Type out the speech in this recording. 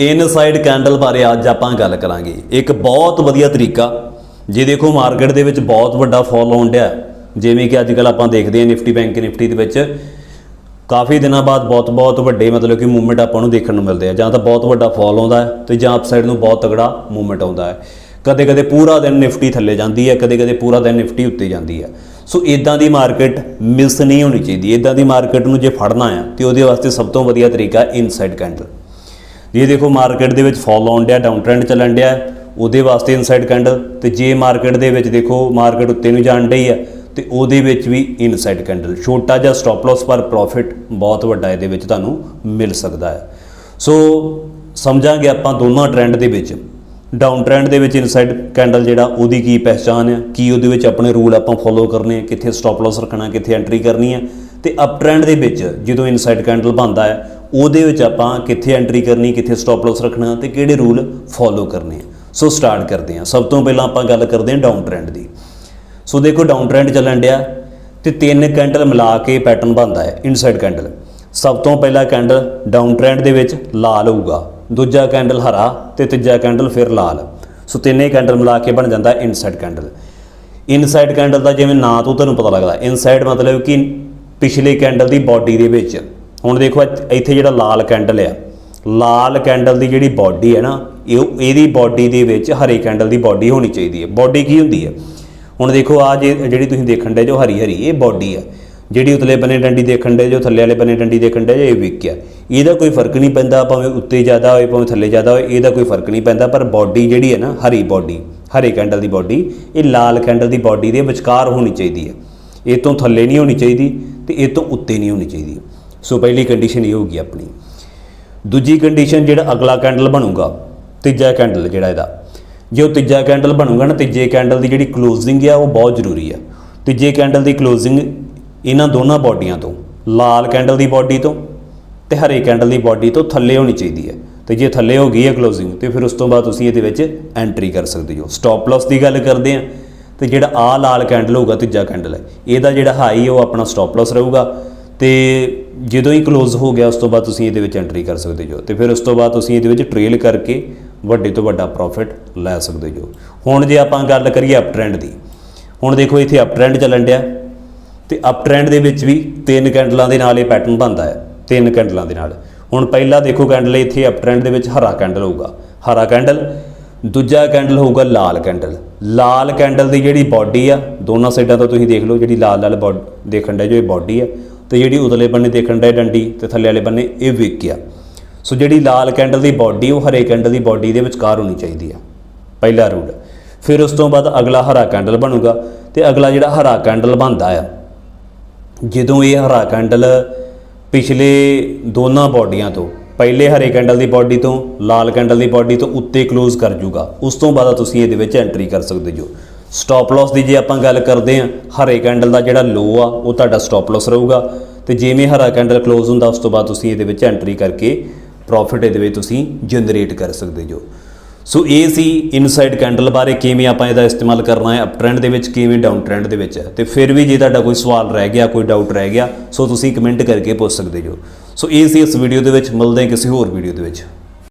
Inside candle ਬਾਰੇ ਅੱਜ ਆਪਾਂ ਗੱਲ ਕਰਾਂਗੇ। ਇੱਕ ਬਹੁਤ ਵਧੀਆ ਤਰੀਕਾ, ਜੇ ਦੇਖੋ ਮਾਰਕੀਟ ਦੇ ਵਿੱਚ ਬਹੁਤ ਵੱਡਾ ਫਾਲ ਆਉਣ ਡਿਆ। ਜਿਵੇਂ ਕਿ ਅੱਜ ਕੱਲ ਆਪਾਂ ਦੇਖਦੇ ਹਾਂ ਨਿਫਟੀ ਬੈਂਕ ਨਿਫਟੀ ਦੇ ਵਿੱਚ ਕਾਫੀ ਦਿਨਾਂ ਬਾਅਦ ਬਹੁਤ ਬਹੁਤ ਵੱਡੇ ਮਤਲਬ ਕਿ ਮੂਵਮੈਂਟ ਆਪਾਂ ਨੂੰ ਦੇਖਣ ਨੂੰ ਮਿਲਦੇ ਆ। ਜਾਂ ਤਾਂ ਬਹੁਤ ਵੱਡਾ ਫਾਲ ਆਉਂਦਾ ਹੈ ਤੇ ਜਾਂ ਅਪਸਾਈਡ ਨੂੰ ਬਹੁਤ ਤਗੜਾ ਮੂਵਮੈਂਟ ਆਉਂਦਾ ਹੈ। ਕਦੇ ਕਦੇ ਪੂਰਾ ਦਿਨ ਨਿਫਟੀ ਥੱਲੇ ਜਾਂਦੀ ਹੈ ਕਦੇ ਕਦੇ ਪੂਰਾ ਦਿਨ ਨਿਫਟੀ ਉੱਤੇ ਜਾਂਦੀ ਹੈ। ਸੋ ਇਦਾਂ ਦੀ ਮਾਰਕੀਟ ਮਿਸ ਨਹੀਂ ਹੋਣੀ ਚਾਹੀਦੀ। ਇਦਾਂ ਦੀ ਮਾਰਕੀਟ ਨੂੰ ਜੇ ਫੜਨਾ ਆ ਤੇ ਉਹਦੇ ਵਾਸਤੇ ਸਭ ਤੋਂ ਵਧੀਆ ਤਰੀਕਾ ਇਨਸਾਈਡ ਕੈਂਡਲ ਜੇ ਦੇਖੋ ਮਾਰਕੀਟ ਦੇ ਵਿੱਚ ਫਾਲ ਆਉਣ ਡਿਆ ਡਾਊਨ ਟ੍ਰੈਂਡ ਚੱਲਣ ਡਿਆ। ਉਹਦੇ ਵਾਸਤੇ ਇਨਸਾਈਡ ਕੈਂਡਲ ਤੇ ਜੇ ਮਾਰਕੀਟ ਦੇ ਵਿੱਚ ਦੇਖੋ ਮਾਰਕੀਟ ਉੱਤੇ ਨੂੰ ਜਾਣ ਡਈ ਆ, ਤੇ ਉਹਦੇ ਵਿੱਚ ਵੀ ਇਨਸਾਈਡ ਕੈਂਡਲ ਛੋਟਾ ਜਿਹਾ ਸਟਾਪ ਲਾਸ ਪਰ ਪ੍ਰੋਫਿਟ ਬਹੁਤ ਵੱਡਾ ਇਹਦੇ ਵਿੱਚ ਤੁਹਾਨੂੰ ਮਿਲ ਸਕਦਾ ਹੈ। ਸੋ ਸਮਝਾਂਗੇ ਆਪਾਂ ਦੋਨਾਂ ਟ੍ਰੈਂਡ ਦੇ ਵਿੱਚ। ਡਾਊਨ ਟ੍ਰੈਂਡ ਦੇ ਵਿੱਚ ਇਨਸਾਈਡ ਕੈਂਡਲ ਜਿਹੜਾ, ਉਹਦੀ ਕੀ ਪਹਿਚਾਨ ਹੈ ਕੀ ਉਹਦੇ ਵਿੱਚ ਆਪਣੇ ਰੂਲ ਆਪਾਂ ਫੋਲੋ ਕਰਨੇ ਕਿੱਥੇ ਸਟਾਪ ਲਾਸ ਰੱਖਣਾ, ਕਿੱਥੇ ਐਂਟਰੀ ਕਰਨੀ ਹੈ ਤੇ ਅਪ ਟ੍ਰੈਂਡ ਦੇ ਵਿੱਚ ਜਦੋਂ ਇਨਸਾਈਡ ਕੈਂਡਲ ਬਣਦਾ ਹੈ ਉਹਦੇ ਵਿੱਚ ਆਪਾਂ ਕਿੱਥੇ ਐਂਟਰੀ ਕਰਨੀ, ਕਿੱਥੇ ਸਟਾਪ ਲਾਸ ਰੱਖਣਾ ਤੇ ਕਿਹੜੇ ਰੂਲ ਫੋਲੋ ਕਰਨੇ ਆ। ਸੋ ਸਟਾਰਟ ਕਰਦੇ ਹਾਂ। ਸਭ ਤੋਂ ਪਹਿਲਾਂ ਆਪਾਂ ਗੱਲ ਕਰਦੇ ਹਾਂ ਡਾਊਨ ਟ੍ਰੈਂਡ ਦੀ। ਸੋ ਦੇਖੋ ਡਾਊਨ ਟ੍ਰੈਂਡ ਚੱਲਣ ਡਿਆ ਤੇ ਤਿੰਨ ਕੈਂਡਲ ਮਿਲਾ ਕੇ ਪੈਟਰਨ ਬਣਦਾ ਹੈ ਇਨਸਾਈਡ ਕੈਂਡਲ ਸਭ ਤੋਂ ਪਹਿਲਾ ਕੈਂਡਲ ਡਾਊਨ ਟ੍ਰੈਂਡ ਦੇ ਵਿੱਚ ਲਾਲ ਹੋਊਗਾ। ਦੂਜਾ ਕੈਂਡਲ ਹਰਾ ਤੇ ਤੀਜਾ ਕੈਂਡਲ ਫਿਰ ਲਾਲ। ਸੋ ਤਿੰਨੇ ਕੈਂਡਲ ਮਿਲਾ ਕੇ ਬਣ ਜਾਂਦਾ ਇਨਸਾਈਡ ਕੈਂਡਲ ਇਨਸਾਈਡ ਕੈਂਡਲ ਦਾ ਜਿਵੇਂ ਨਾਂ ਤੋਂ ਤੁਹਾਨੂੰ ਪਤਾ ਲੱਗਦਾ। ਇਨਸਾਈਡ ਮਤਲਬ ਕਿ ਪਿਛਲੇ ਕੈਂਡਲ ਦੀ ਬਾਡੀ ਦੇ ਵਿੱਚ। ਹੁਣ ਦੇਖੋ ਇੱਥ- ਇੱਥੇ ਜਿਹੜਾ ਲਾਲ ਕੈਂਡਲ ਆ, ਲਾਲ ਕੈਂਡਲ ਦੀ ਜਿਹੜੀ ਬਾਡੀ ਹੈ ਨਾ, ਇਹ ਇਹਦੀ ਬਾਡੀ ਦੇ ਵਿੱਚ ਹਰੇ ਕੈਂਡਲ ਦੀ ਬਾਡੀ ਹੋਣੀ ਚਾਹੀਦੀ ਹੈ ਬਾਡੀ ਕੀ ਹੁੰਦੀ ਹੈ ਹੁਣ ਦੇਖੋ ਆ ਜਿਹੜੀ ਤੁਸੀਂ ਦੇਖਣ ਦੇ ਜੋ ਹਰੀ ਹਰੀ, ਇਹ ਬਾਡੀ ਆ। ਜਿਹੜੀ ਉਤਲੇ ਬੰਨੇ ਡੰਡੀ ਦੇਖਣ ਦੇ ਜੋ ਥੱਲੇ ਵਾਲੇ ਬੰਨੇ ਡੰਡੀ ਦੇਖਣ ਦੇ ਇਹ ਵਿਕ ਆ। ਇਹਦਾ ਕੋਈ ਫ਼ਰਕ ਨਹੀਂ ਪੈਂਦਾ ਭਾਵੇਂ ਉੱਤੇ ਜ਼ਿਆਦਾ ਹੋਏ, ਭਾਵੇਂ ਥੱਲੇ ਜ਼ਿਆਦਾ ਹੋਏ, ਇਹਦਾ ਕੋਈ ਫ਼ਰਕ ਨਹੀਂ ਪੈਂਦਾ। ਪਰ ਬਾਡੀ ਜਿਹੜੀ ਹੈ ਨਾ, ਹਰੀ ਬਾਡੀ ਹਰੇ ਕੈਂਡਲ ਦੀ ਬਾਡੀ ਇਹ ਲਾਲ ਕੈਂਡਲ ਦੀ ਬਾਡੀ ਦੇ ਵਿਚਕਾਰ ਹੋਣੀ ਚਾਹੀਦੀ ਹੈ ਇਹ ਤੋਂ ਥੱਲੇ ਨਹੀਂ ਹੋਣੀ ਚਾਹੀਦੀ ਤੇ ਇਹ ਤੋਂ ਉੱਤੇ ਨਹੀਂ ਹੋਣੀ ਚਾਹੀਦੀ। ਸੋ ਪਹਿਲੀ ਕੰਡੀਸ਼ਨ ਇਹ ਹੋਊਗੀ ਆਪਣੀ। ਦੂਜੀ ਕੰਡੀਸ਼ਨ ਜਿਹੜਾ ਅਗਲਾ ਕੈਂਡਲ ਬਣੂਗਾ, ਤੀਜਾ ਕੈਂਡਲ ਜਿਹੜਾ ਇਹਦਾ। ਜੇ ਉਹ ਤੀਜਾ ਕੈਂਡਲ ਬਣੂਗਾ ਨਾ, ਤੀਜੇ ਕੈਂਡਲ ਦੀ ਜਿਹੜੀ ਕਲੋਜ਼ਿੰਗ ਆ, ਉਹ ਬਹੁਤ ਜ਼ਰੂਰੀ ਆ। ਤੀਜੇ ਕੈਂਡਲ ਦੀ ਕਲੋਜ਼ਿੰਗ ਇਹਨਾਂ ਦੋਨਾਂ ਬਾਡੀਆਂ ਤੋਂ, ਲਾਲ ਕੈਂਡਲ ਦੀ ਬਾਡੀ ਤੋਂ ਤੇ ਹਰੇ ਕੈਂਡਲ ਦੀ ਬਾਡੀ ਤੋਂ ਥੱਲੇ ਹੋਣੀ ਚਾਹੀਦੀ ਹੈ। ਤੇ ਜੇ ਥੱਲੇ ਹੋ ਗਈ ਹੈ ਕਲੋਜ਼ਿੰਗ ਤੇ ਫਿਰ ਉਸ ਤੋਂ ਬਾਅਦ ਤੁਸੀਂ ਇਹਦੇ ਵਿੱਚ ਐਂਟਰੀ ਕਰ ਸਕਦੇ ਹੋ। ਸਟਾਪ ਲਾਸ ਦੀ ਗੱਲ ਕਰਦੇ ਆ ਤੇ ਜਿਹੜਾ ਆ ਲਾਲ ਕੈਂਡਲ ਹੋਊਗਾ, ਤੀਜਾ ਕੈਂਡਲ ਹੈ। ਇਹਦਾ ਜਿਹੜਾ ਹਾਈ ਉਹ ਆਪਣਾ ਸਟਾਪ ਲਾਸ ਰਹੂਗਾ। ਤੇ ਜਦੋਂ ਹੀ ক্লোਜ਼ ਹੋ ਗਿਆ, ਉਸ ਤੋਂ ਬਾਅਦ ਤੁਸੀਂ ਇਹਦੇ ਵਿੱਚ ਐਂਟਰੀ ਕਰ ਸਕਦੇ ਜੋ। ਤੇ ਫਿਰ ਉਸ ਤੋਂ ਬਾਅਦ ਤੁਸੀਂ ਇਹਦੇ ਵਿੱਚ ਟ੍ਰੇਲ ਕਰਕੇ ਵੱਡੇ ਤੋਂ ਵੱਡਾ ਪ੍ਰੋਫਿਟ ਲੈ ਸਕਦੇ ਜੋ। ਹੁਣ ਜੇ ਆਪਾਂ ਗੱਲ ਕਰੀਏ ਅਪ ਟ੍ਰੈਂਡ ਦੀ, ਹੁਣ ਦੇਖੋ ਇੱਥੇ ਅਪ ਟ੍ਰੈਂਡ ਚੱਲਣ ਡਿਆ। ਤੇ ਅਪ ਟ੍ਰੈਂਡ ਦੇ ਵਿੱਚ ਵੀ ਤਿੰਨ ਕੈਂਡਲਾਂ ਦੇ ਨਾਲ ਇਹ ਪੈਟਰਨ ਬਣਦਾ ਹੈ, ਤਿੰਨ ਕੈਂਡਲਾਂ ਦੇ ਨਾਲ। ਹੁਣ ਪਹਿਲਾ ਦੇਖੋ ਕੈਂਡਲ ਇੱਥੇ ਅਪ ਟ੍ਰੈਂਡ ਦੇ ਵਿੱਚ ਹਰਾ ਕੈਂਡਲ ਹੋਊਗਾ। ਹਰਾ ਕੈਂਡਲ ਦੂਜਾ ਕੈਂਡਲ ਹੋਊਗਾ ਲਾਲ ਕੈਂਡਲ ਲਾਲ ਕੈਂਡਲ ਦੀ ਜਿਹੜੀ ਬਾਡੀ ਆ, ਦੋਨਾਂ ਸਾਈਡਾਂ ਤੋਂ ਤੁਸੀਂ ਦੇਖ ਲਓ, ਜਿਹੜੀ ਲਾਲ ਲਾਲ ਬੋਡ ਦੇਖਣ ਦਾ ਜੋ ਇਹ ਬਾਡੀ ਆ ਤੇ ਜਿਹੜੀ ਉਤਲੇ ਬੰਨੇ ਦੇਖਣ ਦਾ ਡੰਡੀ ਤੇ ਥੱਲੇ ਵਾਲੇ ਬੰਨੇ, ਇਹ ਵਿਕ ਗਿਆ। ਸੋ ਜਿਹੜੀ ਲਾਲ ਕੈਂਡਲ ਦੀ ਬਾਡੀ, ਉਹ ਹਰੇ ਕੈਂਡਲ ਦੀ ਬਾਡੀ ਦੇ ਵਿਚਕਾਰ ਹੋਣੀ ਚਾਹੀਦੀ ਆ। ਪਹਿਲਾ ਰੂਲ। ਫਿਰ ਉਸ ਤੋਂ ਬਾਅਦ ਅਗਲਾ ਹਰਾ ਕੈਂਡਲ ਬਣੂਗਾ ਤੇ ਅਗਲਾ ਜਿਹੜਾ ਹਰਾ ਕੈਂਡਲ ਬਣਦਾ ਆ, ਜਦੋਂ ਇਹ ਹਰਾ ਕੈਂਡਲ ਪਿਛਲੇ ਦੋਨਾਂ ਬਾਡੀਆਂ ਤੋਂ, ਪਹਿਲੇ ਹਰੇ ਕੈਂਡਲ ਦੀ ਬਾਡੀ ਤੋਂ, ਲਾਲ ਕੈਂਡਲ ਦੀ ਬਾਡੀ ਤੋਂ ਉੱਤੇ ক্লোਜ਼ ਕਰ ਜੂਗਾ, ਉਸ ਤੋਂ ਬਾਅਦ ਤੁਸੀਂ ਇਹਦੇ ਵਿੱਚ ਐਂਟਰੀ ਕਰ ਸਕਦੇ ਜੋ। ਸਟਾਪ ਲਾਸ ਦੀ ਜੇ ਆਪਾਂ ਗੱਲ ਕਰਦੇ ਹਾਂ, ਹਰੇ ਕੈਂਡਲ ਦਾ ਜਿਹੜਾ ਲੋ ਆ, ਉਹ ਤੁਹਾਡਾ ਸਟਾਪ ਲਾਸ ਰਹੂਗਾ। ਤੇ ਜਿਵੇਂ ਹਰਾ ਕੈਂਡਲ ক্লোਜ਼ ਹੁੰਦਾ, ਉਸ ਤੋਂ ਬਾਅਦ ਤੁਸੀਂ ਇਹਦੇ ਵਿੱਚ ਐਂਟਰੀ ਕਰਕੇ ਪ੍ਰੋਫਿਟ ਇਹਦੇ ਵਿੱਚ ਤੁਸੀਂ ਜਨਰੇਟ ਕਰ ਸਕਦੇ ਜੋ। ਸੋ ਇਹ ਸੀ ਇਨਸਾਈਡ ਕੈਂਡਲ ਬਾਰੇ, ਕਿਵੇਂ ਆਪਾਂ ਇਹਦਾ ਇਸਤੇਮਾਲ ਕਰਨਾ ਹੈ ਅਪ ਟ੍ਰੈਂਡ ਦੇ ਵਿੱਚ, ਕਿਵੇਂ ਡਾਊਨ ਟ੍ਰੈਂਡ ਦੇ ਵਿੱਚ। ਤੇ ਫਿਰ ਵੀ ਜੇ ਤੁਹਾਡਾ ਕੋਈ ਸਵਾਲ ਰਹਿ ਗਿਆ, ਕੋਈ ਡਾਊਟ ਰਹਿ ਗਿਆ ਸੋ ਤੁਸੀਂ ਕਮੈਂਟ ਕਰਕੇ ਪੁੱਛ ਸਕਦੇ ਜੋ। ਸੋ ਇਹ ਸੀ ਇਸ ਵੀਡੀਓ ਦੇ ਵਿੱਚ, ਮਿਲਦੇ ਹਾਂ ਕਿਸੇ ਹੋਰ ਵੀਡੀਓ ਦੇ ਵਿੱਚ।